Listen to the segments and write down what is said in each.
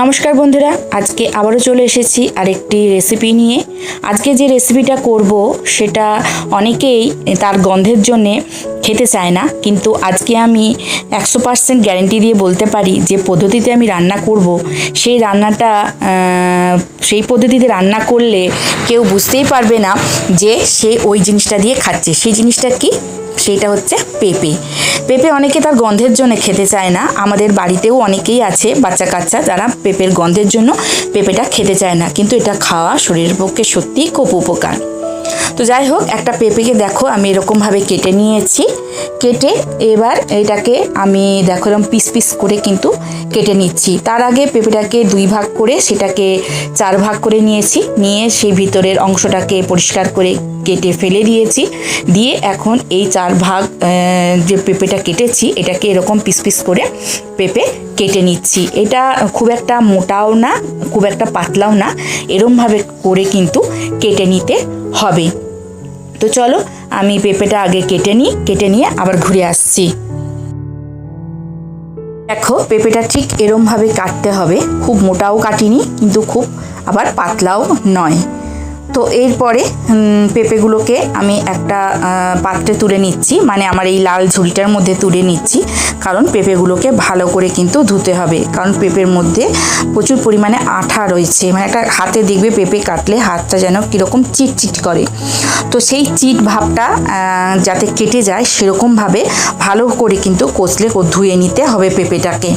নমস্কার বন্ধুরা, আজকে আবারও চলে এসেছি আরেকটি রেসিপি নিয়ে। আজকে যে রেসিপিটা করব, সেটা অনেকেই তার গন্ধের জন্যে খেতে চায় না, কিন্তু আজকে আমি একশো পার্সেন্ট গ্যারেন্টি দিয়ে বলতে পারি যে পদ্ধতিতে আমি রান্না করব, সেই রান্নাটা সেই পদ্ধতিতে রান্না করলে কেউ বুঝতেই পারবে না যে সে ওই জিনিসটা দিয়ে খাচ্ছে। সেই জিনিসটা কি? সেইটা হচ্ছে পেঁপে। পেঁপে অনেকে তার গন্ধের জন্য খেতে চায় না। আমাদের বাড়িতেও অনেকেই আছে বাচ্চা কাচ্চা যারা পেঁপের গন্ধের জন্য পেঁপেটা খেতে চায় না। কিন্তু এটা খাওয়া শরীরের পক্ষে সত্যিই খুব উপকার। তো যাই হোক, একটা পেঁপেকে দেখো, আমি এরকমভাবে কেটে নিয়েছি। কেটে এবার এটাকে আমি দেখো এরকম পিস পিস করে কিন্তু কেটে নিচ্ছি। তার আগে পেঁপেটাকে দুই ভাগ করে সেটাকে চার ভাগ করে নিয়েছি। নিয়ে সেই ভিতরের অংশটাকে পরিষ্কার করে কেটে ফেলে দিয়েছি। দিয়ে এখন এই চার ভাগ যে পেঁপেটা কেটেছি, এটাকে এরকম পিস পিস করে পেঁপে কেটে নিচ্ছি। এটা খুব একটা মোটাও না, খুব একটা পাতলাও না। এরমভাবে করে কিন্তু কেটে নিতে হবে। তো চলো, আমি পেঁপেটা আগে কেটে নিই, কেটে নিয়ে আবার ঘুরে আসছি। দেখো, পেঁপেটা ঠিক এরমভাবে কাটতে হবে। খুব মোটাও কাটিনি, কিন্তু খুব আবার পাতলাও নয়। তো এরপরে পেঁপেগুলোকে আমি একটা পাত্রে তুলে নিচ্ছি। মানে আমার এই লাল ঝুড়িটার মধ্যে তুলে নিচ্ছি। কারণ পেঁপেগুলোকে ভালো করে কিন্তু ধুতে হবে। কারণ পেঁপের মধ্যে প্রচুর পরিমাণে আঠা রয়েছে। মানে একটা হাতে দেখবে পেঁপে কাটলে হাতটা যেন কীরকম চিটচিট করে। তো সেই চিট ভাবটা যাতে কেটে যায়, সেরকমভাবে ভালো করে কিন্তু কচলে ধুয়ে নিতে হবে পেঁপেটাকে।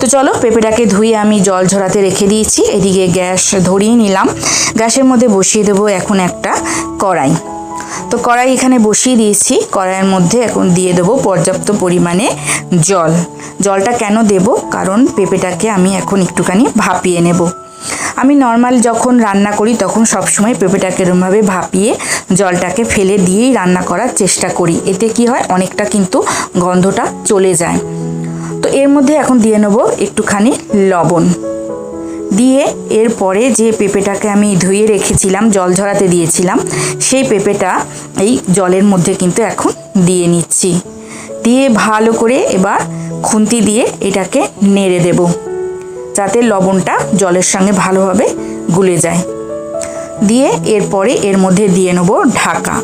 তো চলো, পেঁপেটাকে ধুয়ে আমি জল ঝরাতে রেখে দিয়েছি। এদিকে গ্যাস ধরিয়ে নিলাম। গ্যাসের মধ্যে বসিয়ে দেবো এখন একটা কড়াই। তো কড়াই এখানে বসিয়ে দিয়েছি। কড়াইয়ের মধ্যে এখন দিয়ে দেবো পর্যাপ্ত পরিমাণে জল। জলটা কেন দেব? কারণ পেঁপেটাকে আমি এখন একটুখানি ভাপিয়ে নেব। আমি নর্মাল যখন রান্না করি তখন সবসময় পেঁপেটাকে এরমভাবে ভাপিয়ে জলটাকে ফেলে দিয়েই রান্না করার চেষ্টা করি। এতে কি হয়? অনেকটা কিন্তু গন্ধটা চলে যায়। তো এর মধ্যে এখন দিয়ে নেব একটুখানি লবণ। দিয়ে এরপরে যে পেঁপেটাকে আমি ধুয়ে রেখেছিলাম, জল ঝরাতে দিয়েছিলাম, সেই পেঁপেটা এই জলের মধ্যে কিন্তু এখন দিয়ে নিচ্ছি। দিয়ে ভালো করে এবার খুন্তি দিয়ে এটাকে নেড়ে দেব, যাতে লবণটা জলের সঙ্গে ভালোভাবে গুলে যায়। দিয়ে এরপরে এর মধ্যে দিয়ে নেব ঢাকা।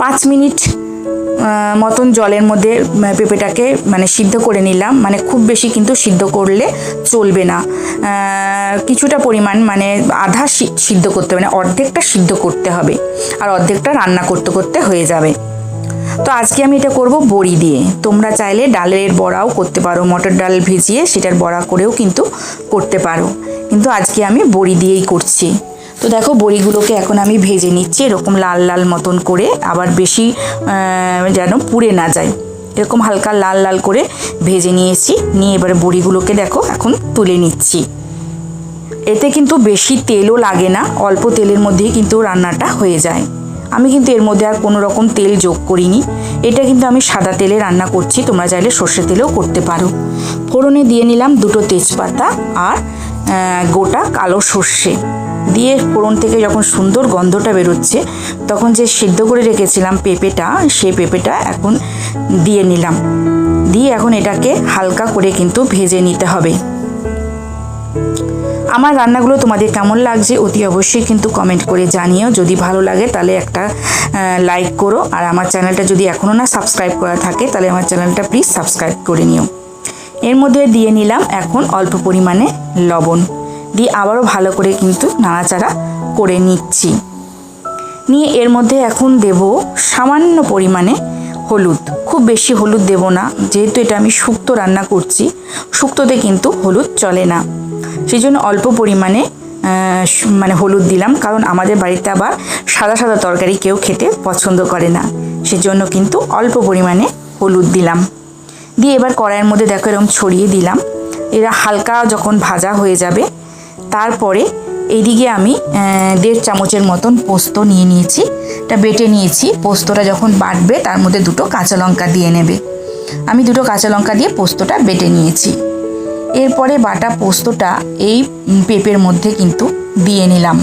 পাঁচ মিনিট মতন জলের মধ্যে পেঁপেটাকে মানে সিদ্ধ করে নিলাম। মানে খুব বেশি কিন্তু সিদ্ধ করলে চলবে না। কিছুটা পরিমাণ মানে আধা সিদ্ধ করতে হবে মানে অর্ধেকটা সিদ্ধ করতে হবে। আর অর্ধেকটা রান্না করতে করতে হয়ে যাবে। তো আজকে আমি এটা করব বড়ি দিয়ে। তোমরা চাইলে ডালের বড়াও করতে পারো, মটর ডাল ভিজিয়ে সেটার বড়া করেও কিন্তু করতে পারো। কিন্তু আজকে আমি বড়ি দিয়েই করছি। তো দেখো বড়িগুলোকে এখন আমি ভেজে নিচ্ছি, এরকম লাল লাল মতন করে, আবার বেশি যেন পুড়ে না যায়। এরকম হালকা লাল লাল করে ভেজে নিয়েছি, নিয়ে এবারে বড়িগুলোকে দেখো এখন তুলে নিচ্ছি। এতে কিন্তু বেশি তেলও লাগে না, অল্প তেলের মধ্যেই কিন্তু রান্নাটা হয়ে যায়। আমি কিন্তু এর মধ্যে আর কোনো রকম তেল যোগ করিনি। এটা কিন্তু আমি সাদা তেলে রান্না করছি, তোমরা চাইলে সর্ষে তেলেও করতে পারো। ফোড়নে দিয়ে নিলাম দুটো তেজপাতা আর গোটা কালো সর্ষে। দিয়ে ফোড়ন থেকে যখন সুন্দর গন্ধটা বেরোচ্ছে, তখন যে সিদ্ধ করে রেখেছিলাম পেঁপেটা, সেই পেঁপেটা এখন দিয়ে নিলাম। দিয়ে এখন এটাকে হালকা করে কিন্তু ভেজে নিতে হবে। আমার রান্নাগুলো তোমাদের কেমন লাগছে অতি অবশ্যই কিন্তু কমেন্ট করে জানিও। যদি ভালো লাগে তাহলে একটা লাইক করো। আর আমার চ্যানেলটা যদি এখনও না সাবস্ক্রাইব করা থাকে, তাহলে আমার চ্যানেলটা প্লিজ সাবস্ক্রাইব করে নিও। এর মধ্যে দিয়ে নিলাম এখন অল্প পরিমাণে লবণ। দিয়ে আবারও ভালো করে কিন্তু নাড়াচাড়া করে নিচ্ছি। নিয়ে এর মধ্যে এখন দেব সামান্য পরিমাণে হলুদ। খুব বেশি হলুদ দেব না, যেহেতু এটা আমি শুক্তো রান্না করছি, শুক্তোতে কিন্তু হলুদ চলে না। সেই জন্য অল্প পরিমাণে মানে হলুদ দিলাম, কারণ আমাদের বাড়িতে আবার সাদা সাদা তরকারি কেউ খেতে পছন্দ করে না। সেজন্য কিন্তু অল্প পরিমাণে হলুদ দিলাম। দিয়ে এবার কড়াইয়ের মধ্যে দেখো এরকম ছড়িয়ে দিলাম। এরা হালকা যখন ভাজা হয়ে যাবে তারপরে এইদিকে আমি দেড় চামচের মতন পোস্ত নিয়ে নিয়েছি। এটা বেটে নিয়েছি। পোস্তটা যখন বাটবে, তার মধ্যে দুটো কাঁচা লঙ্কা দিয়ে নেবে। আমি দুটো কাঁচা লঙ্কা দিয়ে পোস্তটা বেটে নিয়েছি। এরপরে বাটা পোস্তটা এই পেঁপের মধ্যে কিন্তু দিয়ে নিলাম।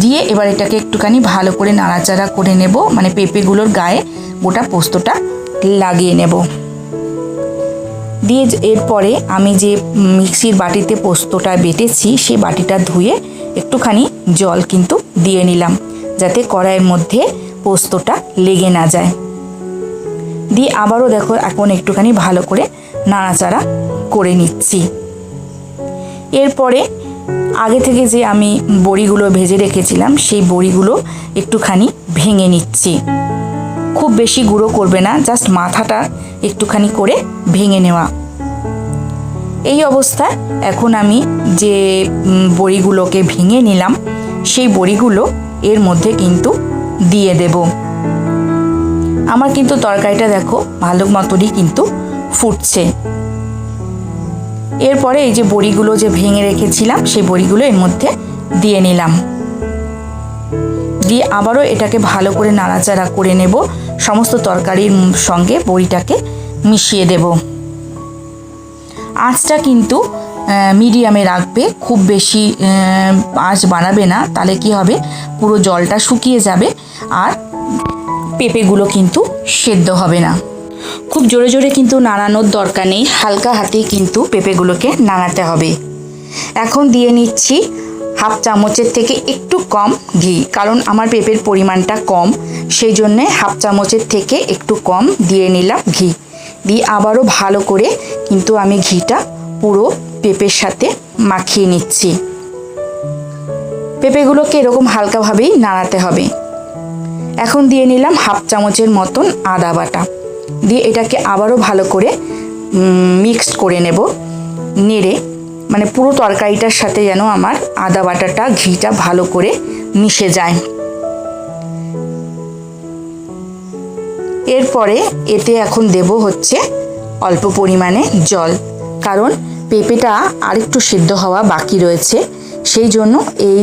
দিয়ে এবার এটাকে একটুখানি ভালো করে নাড়াচাড়া করে নেব। মানে পেঁপেগুলোর গায়ে গোটা পোস্তটা লাগিয়ে নেব। দিয়ে এরপরে আমি যে মিক্সির বাটিতে পোস্তটা বেটেছি সেই বাটিটা ধুয়ে একটুখানি জল কিন্তু দিয়ে নিলাম, যাতে কড়াইয়ের মধ্যে পোস্তটা লেগে না যায়। দিয়ে আবারও দেখো এখন একটুখানি ভালো করে নাড়াচাড়া করে নিচ্ছি। এরপরে আগে থেকে যে আমি বড়িগুলো ভেজে রেখেছিলাম, সেই বড়িগুলো একটুখানি ভেঙে নিচ্ছি। খুব বেশি গুঁড়ো করবে না, জাস্ট মাথাটা একটুখানি করে ভেঙে নেওয়া। এই অবস্থায় এখন আমি যে বড়িগুলোকে ভেঙে নিলাম, সেই বড়িগুলো এর মধ্যে কিন্তু দিয়ে দেব। আমার কিন্তু তরকারিটা দেখো ভালো মতনই কিন্তু ফুটছে। এরপরে এই যে বড়িগুলো যে ভেঙে রেখেছিলাম, সেই বড়িগুলো এর মধ্যে দিয়ে নিলাম। দিয়ে আবারও এটাকে ভালো করে নাড়াচাড়া করে নেব। সমস্ত তরকারির সঙ্গে বড়িটাকে মিশিয়ে দেব। আঁচটা কিন্তু মিডিয়ামে রাখবে, খুব বেশি আঁচ বানাবে না, তাহলে কি হবে? পুরো জলটা শুকিয়ে যাবে আর পেঁপেগুলো কিন্তু সেদ্ধ হবে না। খুব জোরে জোরে কিন্তু নাড়ানোর দরকার নেই, হালকা হাতেই কিন্তু পেঁপেগুলোকে নাড়াতে হবে। এখন দিয়ে নিচ্ছি হাফ চামচের থেকে একটু কম ঘি, কারণ আমার পেঁপের পরিমাণটা কম, সেই জন্যে হাফ চামচের থেকে একটু কম দিয়ে নিলাম ঘি। দিয়ে আবারও ভালো করে কিন্তু আমি ঘিটা পুরো পেঁপের সাথে মাখিয়ে নিচ্ছি। পেঁপেগুলোকে এরকম হালকাভাবেই নাড়াতে হবে। এখন দিয়ে নিলাম হাফ চামচের মতন আদা বাটা। দিয়ে এটাকে আবারও ভালো করে মিক্সড করে নেব। নেড়ে মানে পুরো তরকারিটার সাথে যেন আমার আদা বাটাটা, ঘিটা ভালো করে মিশে যায়। এরপরে এতে এখন দেব হচ্ছে অল্প পরিমাণে জল। কারণ পেঁপেটা আরেকটু সিদ্ধ হওয়া বাকি রয়েছে। সেই জন্য এই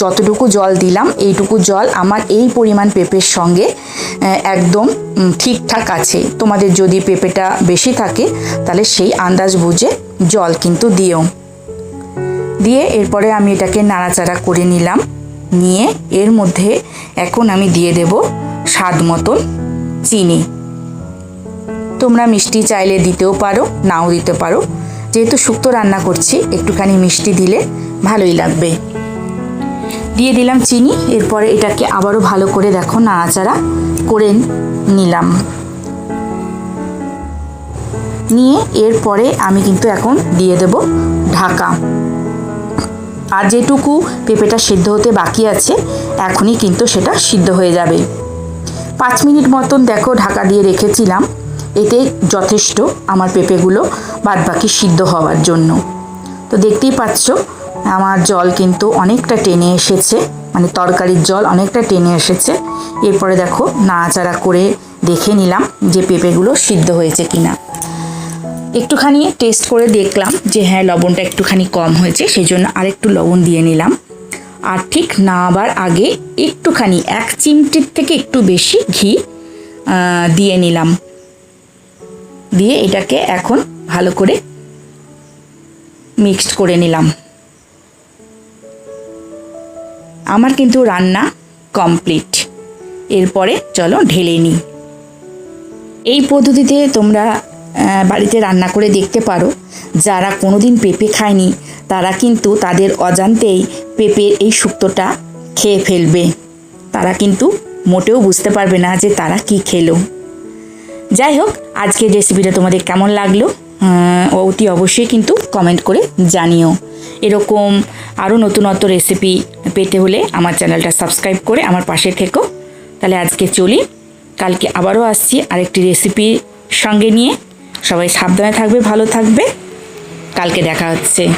যতটুকু জল দিলাম, এইটুকু জল আমার এই পরিমাণ পেঁপের সঙ্গে একদম ঠিকঠাক আছে। তোমাদের যদি পেঁপেটা বেশি থাকে, তাহলে সেই আন্দাজ বুঝে জল কিন্তু দিও। দিয়ে এরপরে আমি এটাকে নাড়াচাড়া করে নিলাম। নিয়ে এর মধ্যে এখন আমি দিয়ে দেব স্বাদ মতন চিনি। তোমরা মিষ্টি চাইলে দিতেও পারো, নাও দিতে পারো। যেহেতু শুক্তো রান্না করছি, একটুখানি মিষ্টি দিলে ভালোই লাগবে। দিয়ে দিলাম চিনি, এরপরে এটাকে আবারও ভালো করে দেখো, নাড়াচাড়া করে নিলাম। নিয়ে এরপরে আমি কিন্তু এখন দিয়ে দেব ঢাকা। আর যেটুকু পেঁপেটা সিদ্ধ হতে বাকি আছে, এখনই কিন্তু সেটা সিদ্ধ হয়ে যাবে। পাঁচ মিনিট মতন দেখো ঢাকা দিয়ে রেখেছিলাম। এতে যথেষ্ট আমার পেঁপেগুলো বাদবাকি সিদ্ধ হওয়ার জন্য। তো দেখতেই পাচ্ছ, আমার জল কিন্তু অনেকটা টেনে এসেছে মানে তরকারির জল অনেকটা টেনে এসেছে। এরপরে দেখো নাড়াচাড়া করে দেখে নিলাম যে পেঁপেগুলো সিদ্ধ হয়েছে কিনা। একটুখানি টেস্ট করে দেখলাম যে হ্যাঁ লবণটা একটুখানি কম হয়েছে সেই জন্য আরেকটু লবণ দিয়ে নিলাম। আর ঠিক নামাবার আগে একটুখানি, এক চিমটির থেকে একটু বেশি ঘি দিয়ে নিলাম। দিয়ে এটাকে এখন ভালো করে মিক্সড করে নিলাম। আমার কিন্তু রান্না কমপ্লিট। এরপরে চলো ঢেলে নিই। এই পদ্ধতিতে তোমরা বাড়িতে রান্না করে দেখতে পারো। যারা কোনোদিন পেঁপে খায়নি তারা কিন্তু তাদের অজান্তেই পেঁপের এই শুক্তোটা খেয়ে ফেলবে। তারা কিন্তু মোটেও বুঝতে পারবে না যে তারা কি খেলো। যাই হোক, আজকের রেসিপিটা তোমাদের কেমন লাগল? অতি অবশ্যই কিন্তু কমেন্ট করে জানিও। এরকম আরও নতুনত্ব রেসিপি পেতে হলে আমার চ্যানেলটা সাবস্ক্রাইব করে আমার পাশে থেকো। তাহলে আজকে চলি। কালকে আবারও আসছি আরেকটি রেসিপি সঙ্গে নিয়ে। সবাই সাবধানে থাকবে, ভালো থাকবে। কালকে দেখা হচ্ছে।